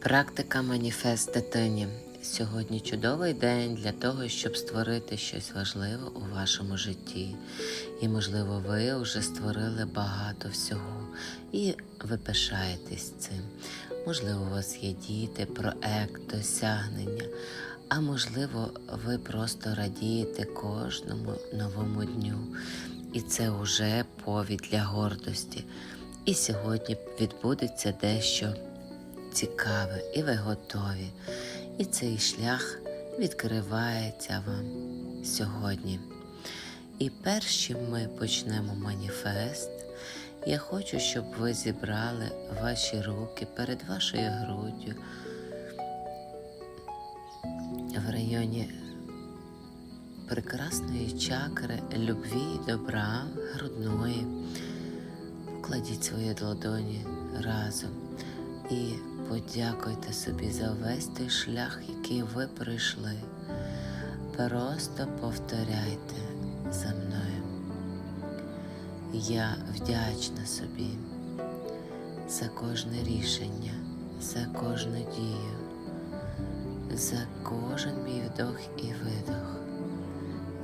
Практика маніфест дитині. Сьогодні чудовий день для того, щоб створити щось важливе у вашому житті. І, можливо, ви вже створили багато всього і ви пишаєтесь цим. Можливо, у вас є діти, проект, досягнення, а можливо, ви просто радієте кожному новому дню. І це вже повід для гордості. І сьогодні відбудеться дещо цікаве, і ви готові. І цей шлях відкривається вам сьогодні. І перш чим ми почнемо маніфест, я хочу, щоб ви зібрали ваші руки перед вашою груддю в районі прекрасної чакри любві і добра, грудної. Покладіть свої ладоні разом і подякуйте собі за весь той шлях, який ви пройшли. Просто повторяйте за мною. Я вдячна собі за кожне рішення, за кожну дію, за кожен мій вдох і видох,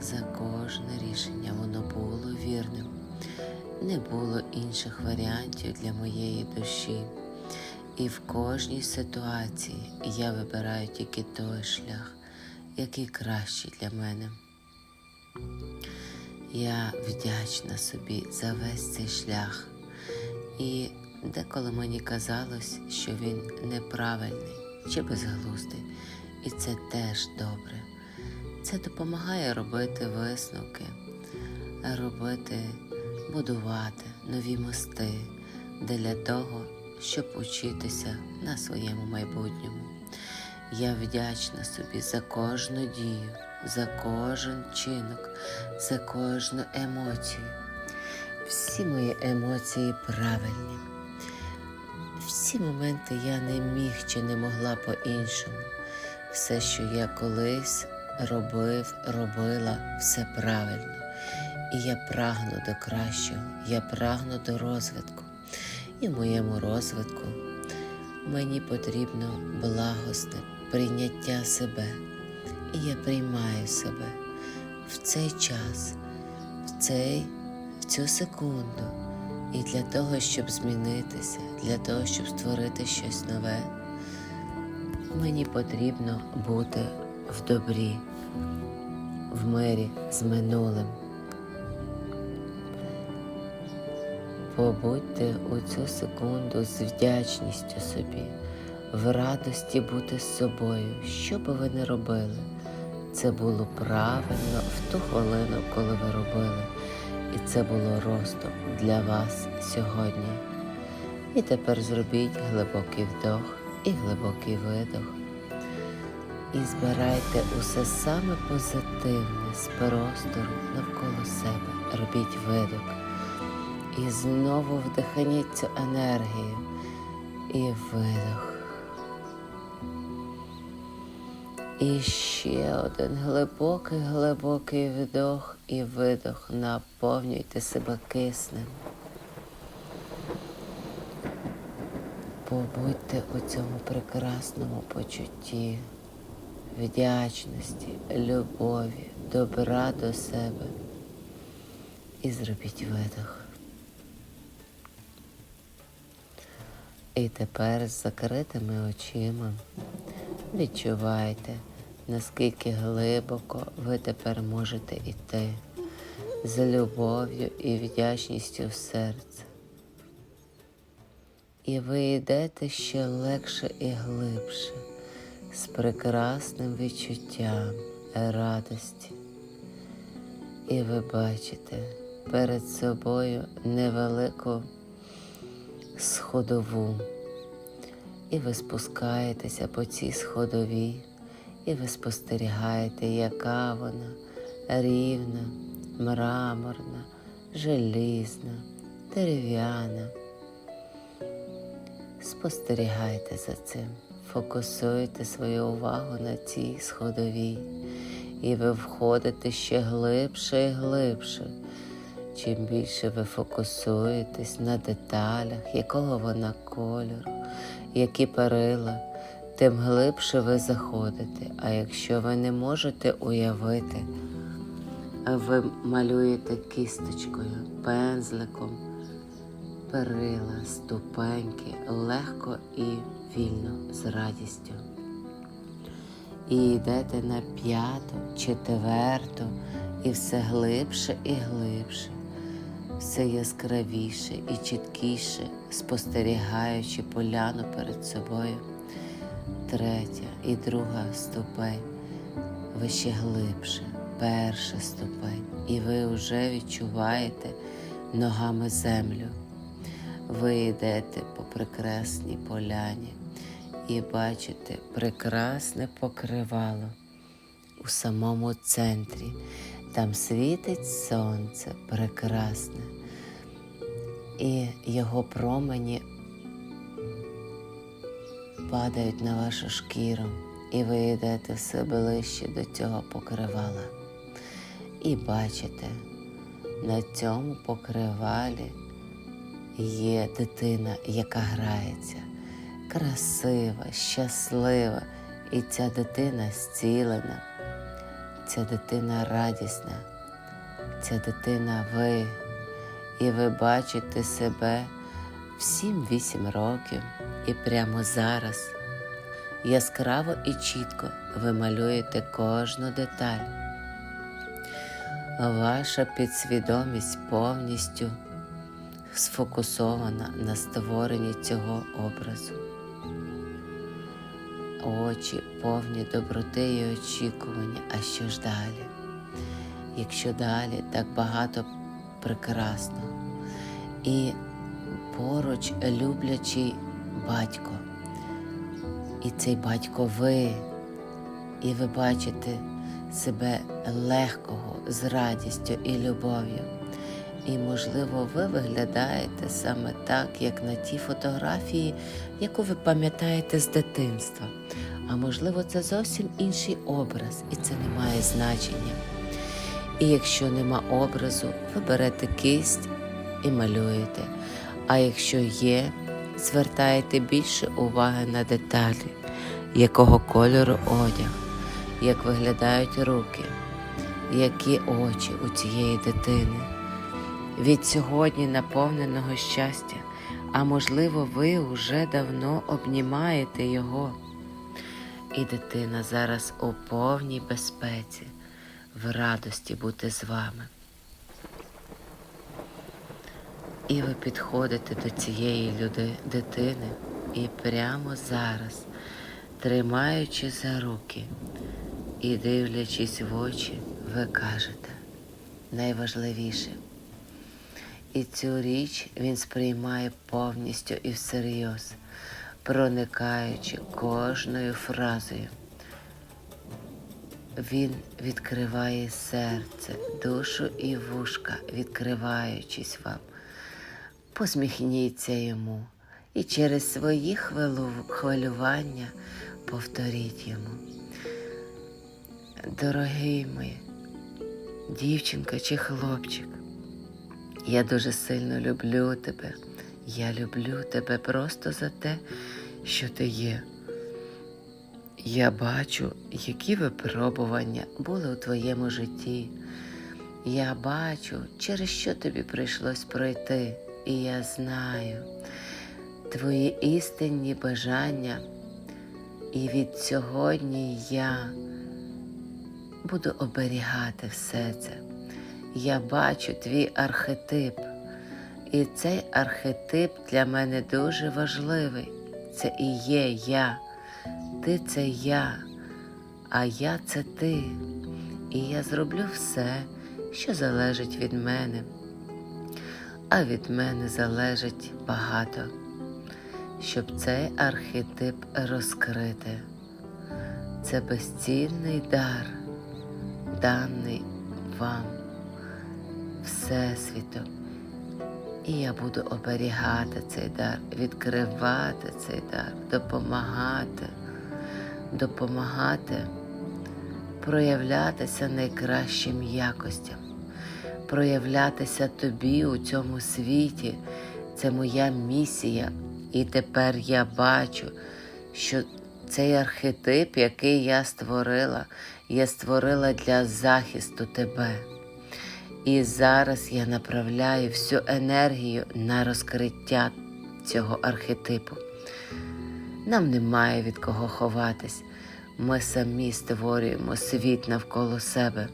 за кожне рішення воно було вірним. Не було інших варіантів для моєї душі. І в кожній ситуації я вибираю тільки той шлях, який кращий для мене. Я вдячна собі за весь цей шлях. І деколи мені казалось, що він неправильний чи безглуздий, і це теж добре. Це допомагає робити висновки, робити, будувати нові мости для того, щоб учитися на своєму майбутньому. Я вдячна собі за кожну дію, за кожен чинок, за кожну емоцію. Всі мої емоції правильні. Всі моменти я не міг чи не могла по-іншому. Все, що я колись робив, робила, все правильно. І я прагну до кращого, я прагну до розвитку. І моєму розвитку мені потрібно благосне прийняття себе. І я приймаю себе в цей час, в, цей, в цю секунду. І для того, щоб змінитися, для того, щоб створити щось нове, мені потрібно бути в добрі, в мирі з минулим. Побудьте у цю секунду з вдячністю собі, в радості бути з собою, що би ви не робили. Це було правильно в ту хвилину, коли ви робили, і це було ростом для вас сьогодні. І тепер зробіть глибокий вдох і глибокий видох. І збирайте усе саме позитивне з простору навколо себе. Робіть видох. І знову вдихніть цю енергію і видох. І ще один глибокий, глибокий вдох і видох. Наповнюйте себе киснем. Побудьте у цьому прекрасному почутті, вдячності, любові, добра до себе. І зробіть видох. І тепер з закритими очима відчувайте, наскільки глибоко ви тепер можете йти з любов'ю і вдячністю в серце. І ви йдете ще легше і глибше, з прекрасним відчуттям радості. І ви бачите перед собою невелику сходову. І ви спускаєтеся по цій сходовій, і ви спостерігаєте, яка вона рівна, мраморна, желізна, дерев'яна. Спостерігайте за цим, фокусуйте свою увагу на цій сходовій, і ви входите ще глибше і глибше. Чим більше ви фокусуєтесь на деталях, якого вона кольору, які перила, тим глибше ви заходите. А якщо ви не можете уявити, ви малюєте кісточкою, пензликом, перила, ступеньки легко і вільно з радістю. І йдете на п'яту, четверту, і все глибше і глибше, все яскравіше і чіткіше, спостерігаючи поляну перед собою. Третя і друга ступень. Ви ще глибше, перша ступень, і ви вже відчуваєте ногами землю. Ви йдете по прекрасній поляні і бачите прекрасне покривало у самому центрі. Там світить сонце прекрасне, і його промені падають на вашу шкіру, і ви йдете все ближче до цього покривала. І бачите, на цьому покривалі є дитина, яка грається, красива, щаслива, і ця дитина зцілена, ця дитина радісна, ця дитина ви, і ви бачите себе в 7-8 років, і прямо зараз яскраво і чітко ви малюєте кожну деталь. Ваша підсвідомість повністю сфокусована на створенні цього образу. Очі повні доброти і очікування. А що ж далі? Якщо далі так багато прекрасно і поруч люблячий батько, і цей батько ви, і ви бачите себе легкого з радістю і любов'ю. І, можливо, ви виглядаєте саме так, як на тій фотографії, яку ви пам'ятаєте з дитинства. А можливо, це зовсім інший образ, і це не має значення. І якщо нема образу, ви берете кисть і малюєте. А якщо є, звертаєте більше уваги на деталі, якого кольору одяг, як виглядають руки, які очі у цієї дитини від сьогодні наповненого щастя, а можливо, ви уже давно обнімаєте його. І дитина зараз у повній безпеці, в радості бути з вами. І ви підходите до цієї люди, дитини і прямо зараз, тримаючи за руки і дивлячись в очі, ви кажете найважливіше. І цю річ він сприймає повністю і всерйоз, проникаючи кожною фразою. Він відкриває серце, душу і вушка, відкриваючись вам. Посміхніться йому і через свої хвилювання повторіть йому. Дорогий мій, дівчинка чи хлопчик. Я дуже сильно люблю тебе. Я люблю тебе просто за те, що ти є. Я бачу, які випробування були у твоєму житті. Я бачу, через що тобі прийшлось пройти, і я знаю твої істинні бажання. І від сьогодні я буду оберігати все це. Я бачу твій архетип, і цей архетип для мене дуже важливий. Це і є я. Ти це я, а я це ти. І я зроблю все, що залежить від мене. А від мене залежить багато, щоб цей архетип розкрити. Це безцінний дар, даний вам. Всесвіту. І я буду оберігати цей дар, відкривати цей дар, допомагати, допомагати проявлятися найкращим якостям, проявлятися тобі у цьому світі. Це моя місія. І тепер я бачу, що цей архетип, який я створила, я створила для захисту тебе. І зараз я направляю всю енергію на розкриття цього архетипу. Нам немає від кого ховатись. Ми самі створюємо світ навколо себе.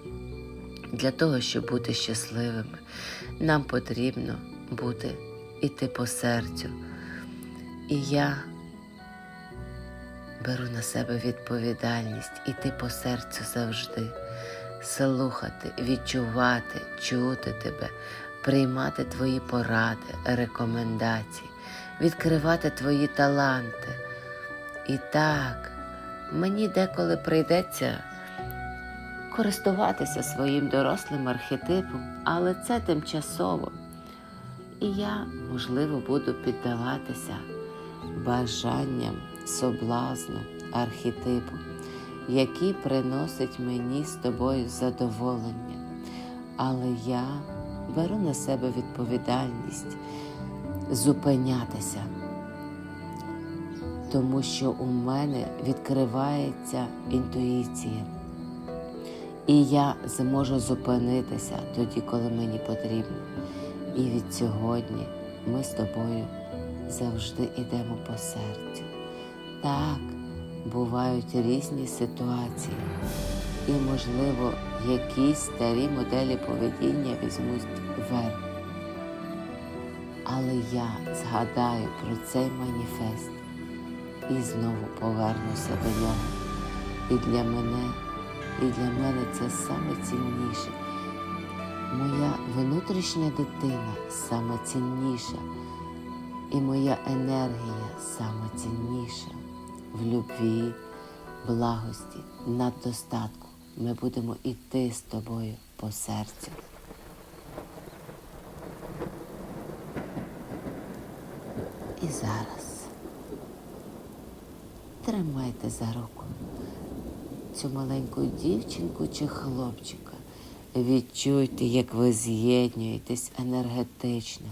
Для того, щоб бути щасливими, нам потрібно бути іти по серцю. І я беру на себе відповідальність іти по серцю завжди, слухати, відчувати, чути тебе, приймати твої поради, рекомендації, відкривати твої таланти. І так, мені деколи прийдеться користуватися своїм дорослим архетипом, але це тимчасово. І я, можливо, буду піддаватися бажанням соблазну архетипу, який приносить мені з тобою задоволення. Але я беру на себе відповідальність зупинятися, тому що у мене відкривається інтуїція. І я зможу зупинитися тоді, коли мені потрібно. І від сьогодні ми з тобою завжди йдемо по серцю. Так, бувають різні ситуації, і, можливо, якісь старі моделі поведіння візьмуть верх. Але я згадаю про цей маніфест і знову повернуся до нього. І для мене, і для мене це саме цінніше. Моя внутрішня дитина саме цінніша, і моя енергія саме цінніша в любві, благості, наддостатку. Ми будемо йти з тобою по серцю. І зараз тримайте за руку цю маленьку дівчинку чи хлопчика. Відчуйте, як ви з'єднуєтесь енергетично,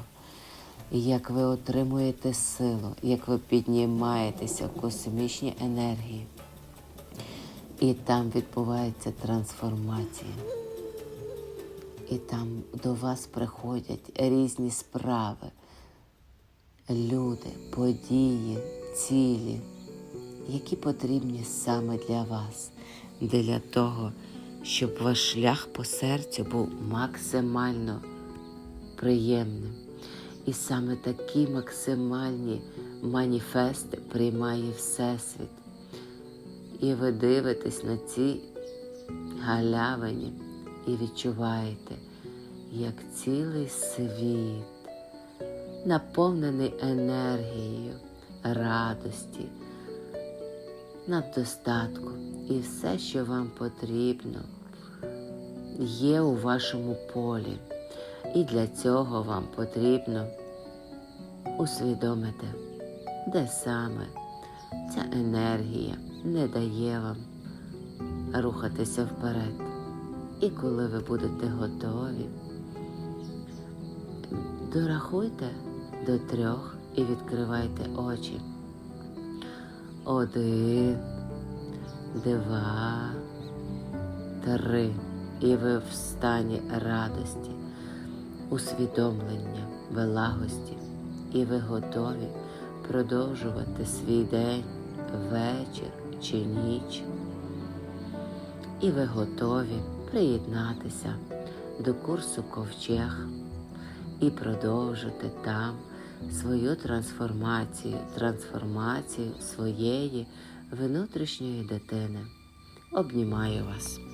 як ви отримуєте силу, як ви піднімаєтеся в космічній енергії. І там відбувається трансформація. І там до вас приходять різні справи, люди, події, цілі, які потрібні саме для вас, для того, щоб ваш шлях по серцю був максимально приємним. І саме такі максимальні маніфести приймає Всесвіт. І ви дивитесь на ці галявині і відчуваєте, як цілий світ, наповнений енергією, радості, наддостатку і все, що вам потрібно, є у вашому полі. І для цього вам потрібно усвідомити, де саме ця енергія не дає вам рухатися вперед. І коли ви будете готові, дорахуйте до трьох і відкривайте очі. Один, два, три. І ви в стані радості, усвідомлення, благості, і ви готові продовжувати свій день, вечір чи ніч. І ви готові приєднатися до курсу ковчег і продовжити там свою трансформацію, трансформацію своєї внутрішньої дитини. Обнімаю вас.